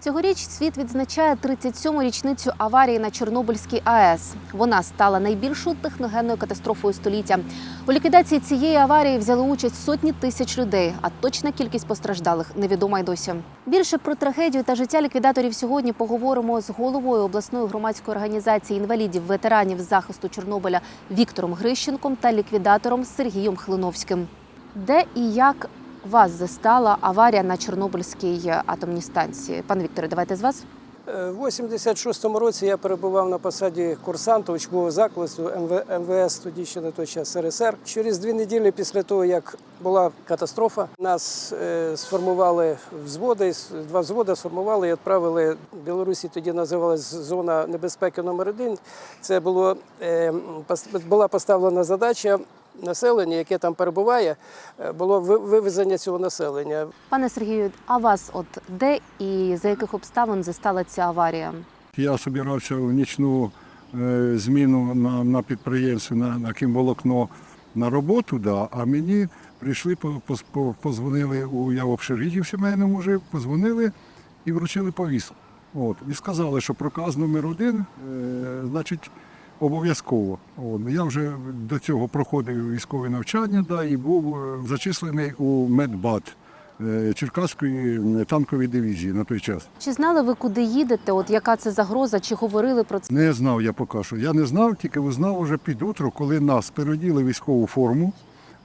Цьогоріч світ відзначає 37-му річницю аварії на Чорнобильській АЕС. Вона стала найбільшою техногенною катастрофою століття. У ліквідації цієї аварії взяли участь сотні тисяч людей, а точна кількість постраждалих невідома й досі. Більше про трагедію та життя ліквідаторів сьогодні поговоримо з головою обласної громадської організації інвалідів ветеранів захисту Чорнобиля Віктором Грищенком та ліквідатором Сергієм Хлиновським. Де і як вас застала аварія на Чорнобильській атомній станції? Пане Вікторе, давайте з вас. Е, В 86-му році я перебував на посаді курсанта учбового закладу МВ, МВС, тоді ще на той час СРСР. Через дві неділі після того, як була катастрофа, нас е, сформували взводи, два взводи сформували і відправили в Білорусі. Тоді називалась зона небезпеки номер один. Це було е, була поставлена задача. Населення, яке там перебуває, е, було вивезення цього населення. Пане Сергію, а вас от де і за яких обставин застала ця аварія? Я собирався в нічну е, зміну на, на підприємстві на, на кімволокно на роботу, да, а мені прийшли, по- по- по- позвонили у я в общежитті в сімейному жив, позвонили і вручили повістку. От, і сказали, що проказ номер один, е, значить, обов'язково. Я вже до цього проходив військове навчання да, і був е, зачислений у медбат е, Черкаської танкової дивізії на той час. Чи знали ви, куди їдете? От яка це загроза? Чи говорили про це? Не знав я поки що. Я не знав, тільки узнав уже під утро, коли нас переоділи військову форму.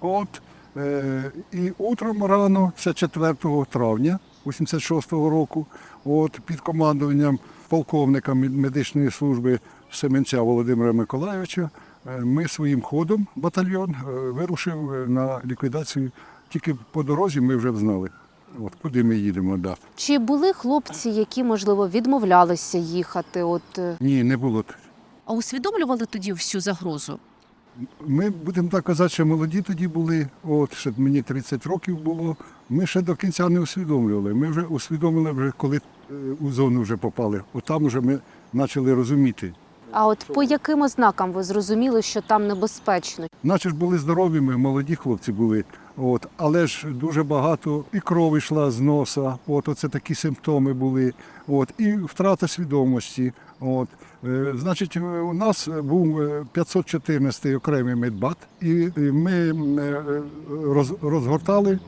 От, е, і утром рано, це 4 травня 86-го року, от, під командуванням полковника медичної служби Семенця Володимира Миколайовича, е, ми своїм ходом, батальйон, е, вирушив е, на ліквідацію. Тільки по дорозі ми вже знали, от, куди ми їдемо. Да. Чи були хлопці, які можливо відмовлялися їхати? От Ні, не було. А усвідомлювали тоді всю загрозу? Ми будемо так казати, що молоді тоді були, от ще мені 30 років було. Ми ще до кінця не усвідомлювали. Ми вже усвідомили, вже коли у зону вже попали. От там вже ми почали розуміти. А от по яким ознакам ви зрозуміли, що там небезпечно? Наче ж були здоровими, молоді хлопці були. От, але ж дуже багато і кров йшла з носа. От оце такі симптоми були. От, і втрата свідомості. От, е, значить, е, у нас був е, 514 окремий медбат, і е, ми е, роз, розгортали е,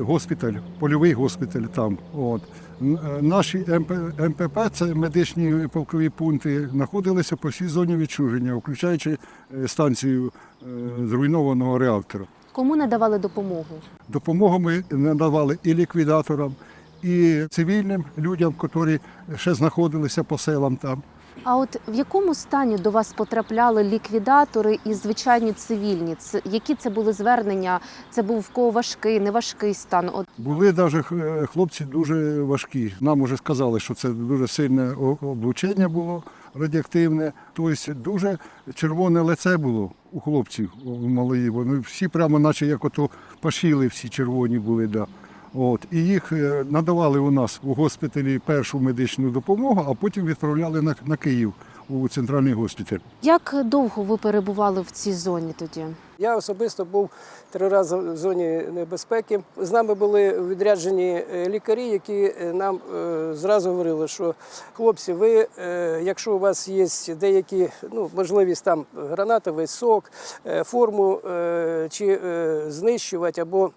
госпіталь, польовий госпіталь там. От. Е, Наші МП, МПП, це медичні полкові пункти, знаходилися по всій зоні відчуження, включаючи е, станцію е, зруйнованого реактора. Кому не давали допомогу? Допомогу ми надавали і ліквідаторам, і цивільним людям, які ще знаходилися по селам там. А от в якому стані до вас потрапляли ліквідатори і звичайні цивільні? Це які це були звернення? Це був в кого важкий, неважкий стан? От Були навіть хлопці дуже важкі. Нам вже сказали, що це дуже сильне облучення було радіоактивне. Тобто дуже червоне лице було у хлопців у малої. Вони всі прямо, наче як ото пашіли, всі червоні були. Да. От. І їх е, надавали у нас у госпіталі першу медичну допомогу, а потім відправляли на, на Київ у центральний госпіталь. як довго ви перебували в цій зоні тоді? Я особисто був три рази в зоні небезпеки. З нами були відряджені е, лікарі, які е, нам е, зразу говорили, що хлопці, ви, е, якщо у вас є деякі ну, можливість там гранатовий сок, е, форму е, чи е, знищувати або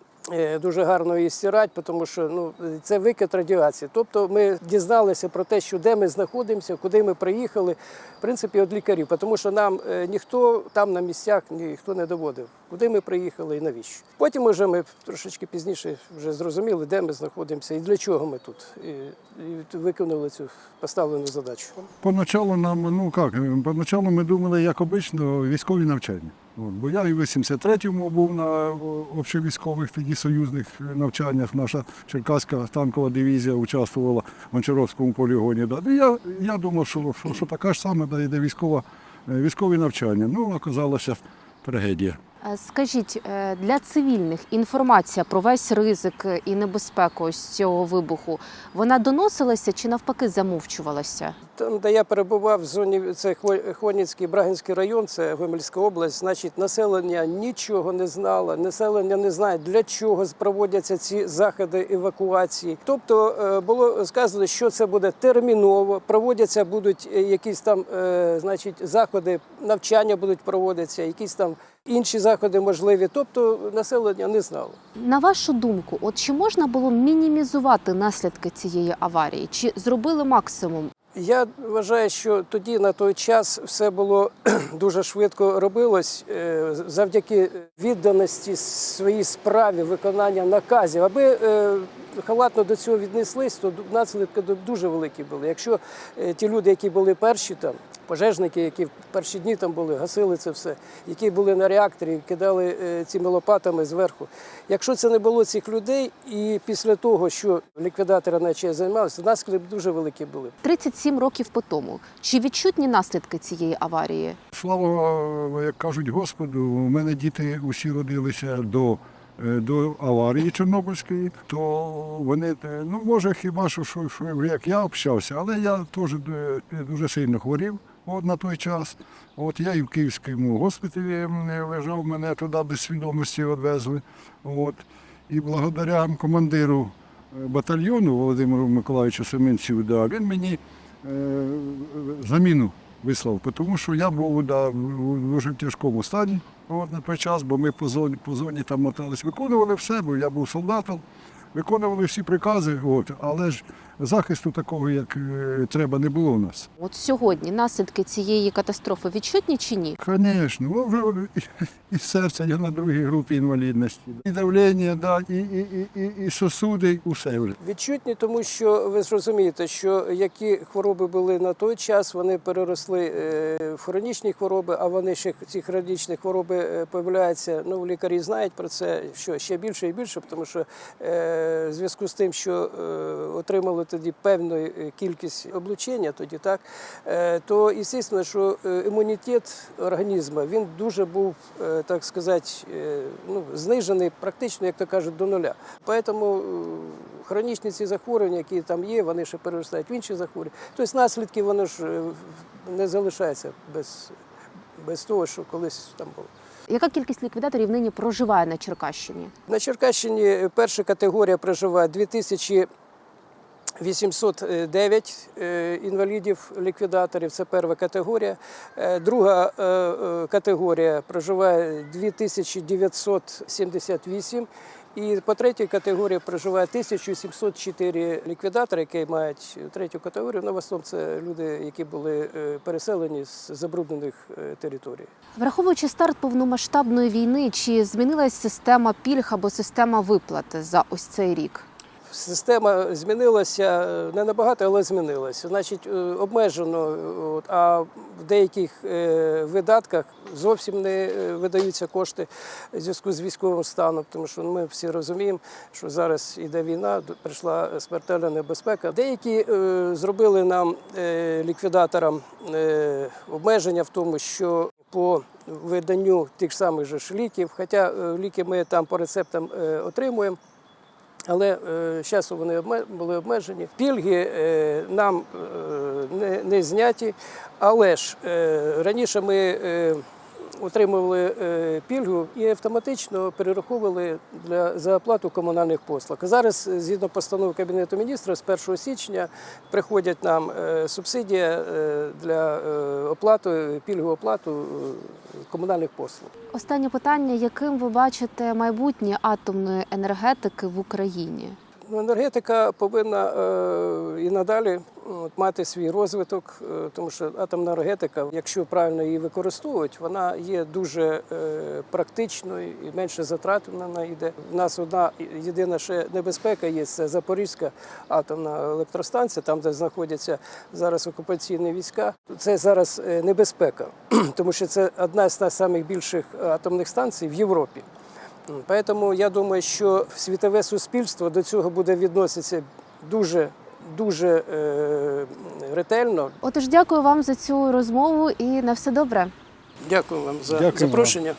Дуже гарно її стирати, тому що ну це викид радіації. Тобто ми дізналися про те, що де ми знаходимося, куди ми приїхали, в принципі, від лікарів, тому що нам е, ніхто там на місцях ніхто не доводив, куди ми приїхали і навіщо. Потім уже ми трошечки пізніше вже зрозуміли, де ми знаходимося і для чого ми тут, і, і виконали цю поставлену задачу. Поначалу нам, ну як, е, поначалу ми думали, як обично, військові навчання. Бо я і в 83-му був на общовійськових тоді союзних навчаннях. Наша Черкаська танкова дивізія участвувала в Гончаровському полігоні. І я, я думав, що, що, що така ж саме да, йде військова, е, військові навчання. Ну, оказалося трагедія. Е, Скажіть, е, для цивільних інформація про весь ризик і небезпеку ось цього вибуху вона доносилася чи навпаки замовчувалася? Там, де я перебував в зоні, це Хво- Хвойницький, Брагинський район, це Гомельська область, значить, населення нічого не знало, населення не знає, для чого проводяться ці заходи евакуації. Тобто е, було сказано, що це буде терміново, проводяться будуть е, якісь там е, значить, заходи, навчання будуть проводитися, якісь там інші заходи можливі. Тобто населення не знало. На вашу думку, от чи можна було мінімізувати наслідки цієї аварії? Чи зробили максимум? Я вважаю, що тоді на той час все було дуже швидко робилось е, завдяки відданості своїй справі виконання наказів. Аби е, халатно до цього віднеслись, то наслідки дуже великі були. Якщо е, ті люди, які були перші там, пожежники, які в перші дні там були, гасили це все, які були на реакторі, кидали е, цими лопатами зверху. Якщо це не було цих людей, і після того, що ліквідатори наче займалися, наслідки дуже великі були. 37 років по тому. Чи відчутні наслідки цієї аварії? Слава, як кажуть Господу, у мене діти усі родилися до, до аварії Чорнобильської, то вони, е, ну може хіба що, що, що як я общався, але я теж е, дуже сильно хворів от, на той час. От я і в Київському госпіталі лежав, мене туди без свідомості відвезли. От. І благодаря командиру е, батальйону Володимиру Миколаївичу Семенцю, да, він мені е, заміну вислав, тому що я був да, в дуже тяжкому стані на той час, бо ми по зоні, по зоні там мотались, виконували все, бо я був солдатом, виконували всі прикази, от, але ж захисту такого, як е, треба, не було у нас. От сьогодні наслідки цієї катастрофи відчутні чи ні? Звісно, ну, вже і, серце я на другій групі інвалідності. І давлення, да, і, і, і, і, і сосуди, усе вже. Відчутні, тому що ви ж розумієте, що які хвороби були на той час, вони переросли е, в хронічні хвороби, а вони ще ці хронічні хвороби е, появляються. Ну, лікарі знають про це, що ще більше і більше, тому що е, в зв'язку з тим, що е, отримали тоді певної е, кількість облучення, тоді так, е, то звісно, що е, імунітет організму він дуже був, так сказати, ну, знижений практично, як то кажуть, до нуля. Поэтому хронічні ці захворювання, які там є, вони ще переростають в інші захворювання. Тобто наслідки воно ж не залишаються без, без того, що колись там було. Яка кількість ліквідаторів нині проживає на Черкащині? На Черкащині перша категорія проживає 2000 809 е, інвалідів-ліквідаторів це перша категорія. Е, друга е, категорія проживає 2978. І по третій категорії проживає 1704 ліквідатори, які мають третю категорію. Ну, в основному це люди, які були переселені з забруднених територій. Враховуючи старт повномасштабної війни, чи змінилась система пільг або система виплат за ось цей рік? Система змінилася е, не набагато, але змінилася. Значить, е, обмежено, е, а в деяких видатках зовсім не видаються кошти в зв'язку з військовим станом, тому що ми всі розуміємо, що зараз іде війна, прийшла смертельна небезпека. Деякі зробили нам ліквідаторам обмеження в тому, що по виданню тих самих же ліків, хоча ліки ми там по рецептам отримуємо. Але зараз вони обме- були обмежені. Пільги е, нам е, не, не зняті, але ж е, раніше ми е, отримували е, пільгу і автоматично перераховували для, за оплату комунальних послуг. Зараз, е, згідно постанови Кабінету міністрів, з 1 січня приходять нам е, субсидія для оплати, пільгову оплату комунальних послуг. Останнє питання: яким ви бачите майбутнє атомної енергетики в Україні? Ну, енергетика повинна і надалі от, мати свій розвиток, е, тому що атомна енергетика, якщо правильно її використовують, вона є дуже е, практичною і менше затратна вона йде. У нас одна єдина ще небезпека є це Запорізька атомна електростанція, там де знаходяться зараз окупаційні війська. Це зараз е, небезпека, тому що це одна з найбільших атомних станцій в Європі. Тому я думаю, що світове суспільство до цього буде відноситися дуже дуже е, ретельно. Отож, дякую вам за цю розмову і на все добре. Дякую вам за Дякую запрошення.